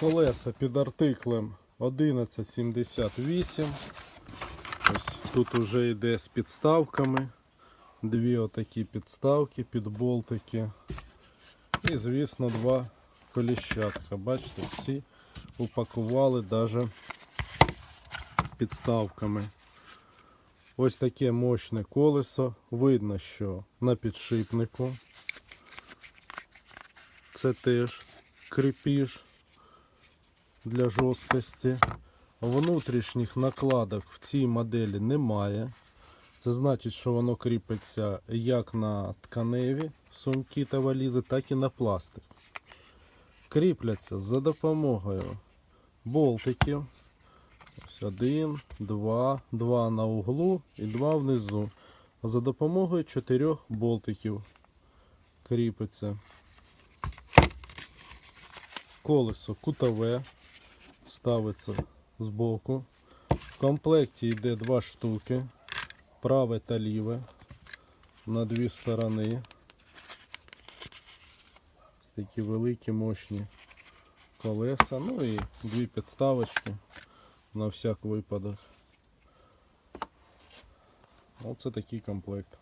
Колеса під артиклем 1178. Ось тут уже йде з підставками. Дві отакі підставки під болтики. І, звісно, два коліщатка. Бачите, всі упакували навіть підставками. Ось таке мощне колесо. Видно, що на підшипнику. Це теж крепіж для жорсткості. Внутрішніх накладок в цій моделі немає. Це значить, що воно кріпиться як на тканеві сумки та валізи, так і на пластик. Кріпляться за допомогою болтиків. Ось один, два, два на углу і два внизу. За допомогою чотирьох болтиків кріпиться. Колесо кутове ставиться збоку. В комплекті йде два штуки, праве та ліве на дві сторони. Такі великі мощні колеса, ну і дві підставочки на всяк випадок. Оце такий комплект.